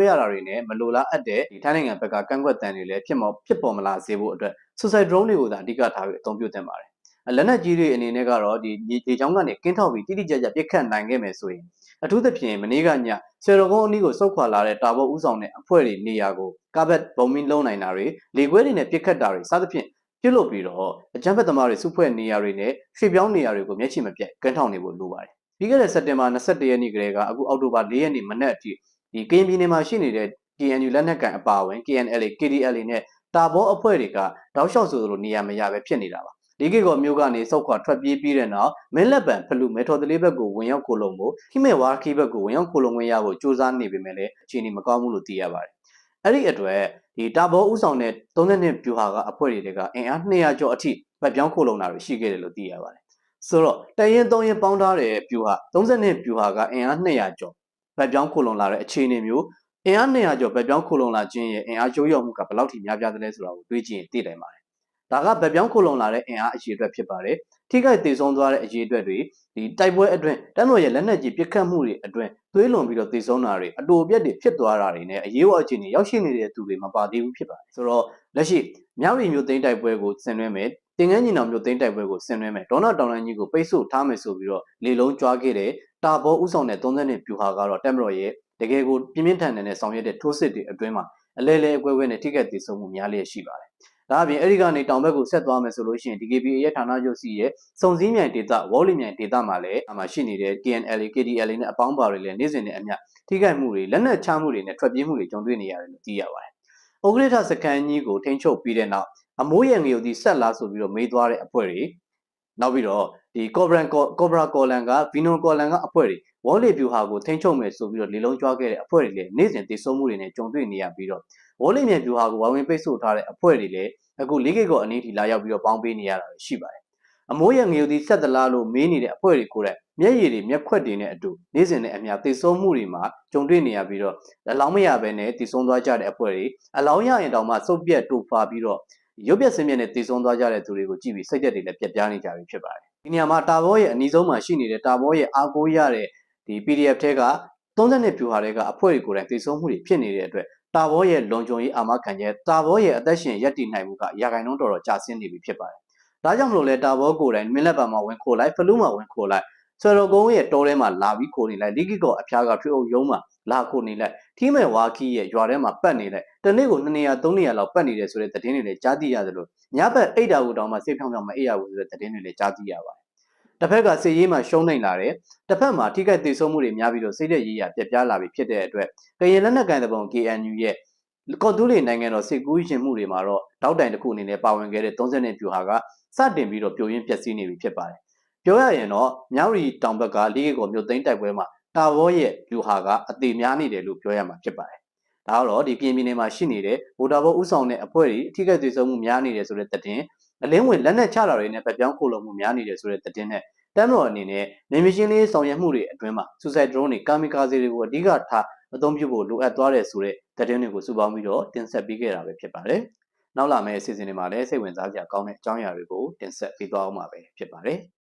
တွေ့ရတာတွေနဲ့မလိုလားအပ်တဲ့ဒီထိုင်းနိုင်ငံဘက်ကကန့်ကွက်တန်တွေလည်းဖြစ်မောဖြစ်ပေါ်မလာစေဖို့အတွက် suicide drone တွေကိုသာအဓိကထားပြီးအသုံးပြုသင့်ပါတယ်။လက်နက်ကြီးတွေအနေနဲ့ကတော့ဒီဒီချောင်းကနေကင်းထောက်ပြီးတိတိကျကျပြစ်ခတ်နိုင်ခဲ့မယ်ဆိုရင်အထူးသဖြင့်မနေ့ကညဆယ်တော်ကုန်းအနီးကိုစုတ်ခွာလာတဲ့တာဘောဥဆောင်တဲ့အဖွဲ့တွေနေရာကိုကာဘက်ဘုံမင်းလုံးနိုင်တာတွေလေခွဲတွေနဲ့ပြစ်ခတ်တာတွေစသဖြင့်ပြုတ်လို့ပြီးတော့အကြမ်းဖက်သမားတွေစုဖွဲ့နေရာတွေနဲ့ရွှေ့ပြောင်းနေရာတွေကိုမျက်ခြေမပြတ်ကန်းထောင်နေဖို့လိုပါတယ်။ပြီးခဲ့တဲ့စက်တင်ဘာ22ရက်နေ့ကလေးကအခုအောက်တိုဘာ4ရက်နေ့မနက်အထိ ဒီကရင်ပြည်နယ်မှာရှိနေတဲ့ KNU လက်နက်ကန်အပါအဝင် KNLA KDLA နဲ့တာဘောအဖွဲ့တွေကတောက်လျှောက်ဆိုလိုနေရာမရပဲဖြစ်နေတာပါဒီကေကောမျိုးကနေစောက်ခွာထွက်ပြေးပြီးတဲ့နောက်မင်းလက်ပံဖလူမဲထော်တလေးဘက်ကိုဝင်ရောက်ကိုလုံဖို့ခိမဲဝါခီဘက်ကိုဝင်ရောက်ကိုလုံဝင်ရဖို့စူးစမ်းနေပေမဲ့လည်းအခြေအနေမကောင်းဘူးလို့သိရပါတယ်အဲ့ဒီအတွက်ဒီတာဘောဥဆောင်တဲ့32ဗျူဟာကအဖွဲ့တွေကအင်အား200ကျော်အထိဗတ်ပြောင်းခိုလုံတာတွေရှိခဲ့တယ်လို့သိရပါတယ်ဆိုတော့တရင်3ရင်ပေါင်းထားတဲ့ဗျူဟာ32ဗျူဟာကအင်အား200ကျော် ဗတ်ပြောင်းခိုလုံလာတဲ့အခြေအနေမျိုးအင်အား200ကျော်ဗတ်ပြောင်းခိုလုံလာခြင်းရဲ့အင်အားကျိုးရောမှုကဘယ်လောက်ထိများပြားသလဲဆိုတာကိုတွေးကြည့်ရင်သိနိုင်ပါတယ်ဒါကဗတ်ပြောင်းခိုလုံလာတဲ့အင်အားအရေးအတွက်ဖြစ်ပါတယ်ထိခိုက်ဒေဆုံးသွားတဲ့အရေးအတွက်တွေဒီတိုက်ပွဲအတွင်းတန်းတော်ရဲ့လက်နက်ကြီးပစ်ခတ်မှုတွေအတွင်းသွေးလွန်ပြီးတော့ဒေဆုံးတာတွေအတူအပြက်တွေဖြစ်သွားတာတွေနဲ့အရေးဝအခြေအနေရောက်ရှိနေတဲ့သူတွေမပါသေးဘူးဖြစ်ပါတယ်ဆိုတော့လက်ရှိမြောက်ရီမျိုးသိန်းတိုက်ပွဲကိုဆင်နွှဲမယ်တင်ငန်းညီနောင်မျိုးသိန်းတိုက်ပွဲကိုဆင်နွှဲမယ်ဒေါနာတောင်လိုင်းကြီးကိုပိတ်ဆို့ထားမယ်ဆိုပြီးတော့လေလုံးကြွားခဲ့တဲ့ တာဘောဥဆောင်တဲ့30နှစ်ပြူဟာကတော့တက်မတော်ရဲ့တကယ်ကိုပြင်းပြင်းထန်ထန်နဲ့ဆောင်ရွက်တဲ့ထိုးစစ်တွေအတွင်းမှာအလဲလဲအကွဲကွဲနဲ့ထိခိုက်ဒေဆုံးမှုများလျက်ရှိပါတယ်ဒါအပြင်အဲ့ဒီကနေတောင်ဘက်ကိုဆက်သွားမယ်ဆိုလို့ရှိရင် DKBA ရဲ့ဌာနချုပ်စီရဲ့စုံစည်းမြိုင်ဒေသဝေါ်လီမြိုင်ဒေသမှာလည်းအမှရှိနေတဲ့ KNL KDL နဲ့အပေါင်းပါတွေလည်းနေ့စဉ်နဲ့အမျှထိခိုက်မှုတွေလက်နက်ချမှုတွေနဲ့ထွက်ပြေးမှုတွေကြုံတွေ့နေရတယ်လို့သိရပါတယ်။ဩဂရိထစကန်ကြီးကိုထိန်းချုပ်ပြီးတဲ့နောက်အမိုးရံငယ်ကိုဒီဆက်လာဆိုပြီးတော့မေးသွားတဲ့အဖွဲ့တွေ နောက်ပြီးတော့ဒီကောဘရန်ကောဘရာကောလန်ကဗီနိုကောလန်ကအဖွဲ့တွေဝေါ်လီဗျူဟာကိုထိန်းချုပ်မယ်ဆိုပြီးတော့လေလုံးကြွားခဲ့တဲ့အဖွဲ့တွေလည်းနေ့စဉ်တည်ဆုံမှုတွေနဲ့ကြုံတွေ့နေရပြီးတော့ဝေါ်လီမြန်ဗျူဟာကိုဝိုင်းဝန်းပိတ်ဆို့ထားတဲ့အဖွဲ့တွေလည်းအခုလေးကိတ်ကောအနည်းထိလာရောက်ပြီးတော့ပေါင်းပေးနေရတာရှိပါတယ်အမိုးရငယ်သည်ဆက်သလားလို့မေးနေတဲ့အဖွဲ့တွေကိုယ်တိုင်မျက်ရည်တွေမျက်ခွက်တွေနဲ့အတူနေ့စဉ်နဲ့အမျှသိဆုံးမှုတွေမှာကြုံတွေ့နေရပြီးတော့အလောင်းမရဘဲနဲ့တည်ဆုံးသွားကြတဲ့အဖွဲ့တွေအလောင်းရရင်တောင်မှစုပ်ပြက်တူဖာပြီးတော့ ရုပ်ပြက်စင်းပြက်နဲ့တည်ဆုံးသွားကြတဲ့သူတွေကိုကြည့်ပြီးစိတ်သက်တွေလည်းပြက်ပြားနေကြပြီဖြစ်ပါတယ်ဒီနေရာမှာတာဘောရဲ့အနီးဆုံးမှာရှိနေတဲ့တာဘောရဲ့အားကိုးရတဲ့ဒီ PDF ထဲက32ဖြူဟာတွေကအဖွဲ့တွေကိုယ်တိုင်တည်ဆုံးမှုတွေဖြစ်နေတဲ့အတွက်တာဘောရဲ့လုံခြုံရေးအာမခံချက်တာဘောရဲ့အသက်ရှင်ရပ်တည်နိုင်မှုကရာဂိုင်နှုန်းတော်တော်ကျဆင်းနေပြီဖြစ်ပါတယ်။ဒါကြောင့်မလို့လဲတာဘောကိုယ်တိုင်မင်းလက်ပါမှာဝင်ခိုးလိုက်ဖလူးမှာဝင်ခိုးလိုက်ဆွေတော်ကုန်းရဲ့တောထဲမှာလာပြီးခိုးနေလိုက်လိကိကောအဖျားကဖြိုးအုပ်ယုံမှာလာခိုးနေလိုက်ထီးမဲ့ဝါခီရဲ့ရွာထဲမှာပတ်နေလိုက် တနေ့ကို2နေရာ3နေရာလောက်ပတ်နေတယ်ဆိုတဲ့သတင်းတွေလည်းကြားသိရသလိုညဘက်အိတ်တာကိုတောင်မှစိတ်ဖြောင်းဖြောင်းမအိပ်ရဘူးဆိုတဲ့သတင်းတွေလည်းကြားသိရပါတယ်တစ်ဖက်ကစေရေးမှာရှုံးနိုင်လာတယ်တစ်ဖက်မှာထိခိုက်သေးဆုံးမှုတွေများပြီးတော့စိတ်သက်ရေးရပြက်ပြားလာပြီးဖြစ်တဲ့အတွက်ကရင်လက်နက်ကန်တဲ့ပုံ KNU ရဲ့ကော့တူးလီနိုင်ငံတော်စစ်ကူးရှင်မှုတွေမှာတော့တောက်တိုင်တစ်ခုအနေနဲ့ပါဝင်ခဲ့တဲ့30နှစ်ပြူဟာကစတင်ပြီးတော့ပြိုရင်းပျက်စီးနေပြီဖြစ်ပါတယ်။ပြောရရင်တော့မြောက်ရီတောင်ဘက်ကလိကေကိုမြို့သိမ်းတိုက်ပွဲမှာတာဝေါရဲ့ပြူဟာကအသေးများနေတယ်လို့ပြောရမှာဖြစ်ပါတယ်။ ဒါကတော့ဒီပြည်ပြည်မှာရှိနေတဲ့ဗိုလ်တော်ဘောဥဆောင်တဲ့အဖွဲ့တွေအထူးကသွေးဆုံမှုများနေတယ်ဆိုတဲ့သတင်းအလင်းဝင်လက်နက်ချတာတွေနဲ့ပတ်ပြောင်းခိုးလုံမှုများနေတယ်ဆိုတဲ့သတင်းနဲ့တမ်းတော်အနေနဲ့နေမရှင်လေးဆောင်ရွက်မှုတွေအတွင်းမှာ suicide drone တွေကာမီကာဇီတွေကိုအဓိကထားအသုံးပြုဖို့လိုအပ်သွားတယ်ဆိုတဲ့သတင်းတွေကိုစုပေါင်းပြီးတော့တင်ဆက်ပေးခဲ့တာပဲဖြစ်ပါတယ်။နောက်လာမယ့်အစီအစဉ်တွေမှာလည်းစိတ်ဝင်စားစရာကောင်းတဲ့အကြောင်းအရာတွေကိုတင်ဆက်ပေးသွားအောင်ပါပဲဖြစ်ပါတယ်။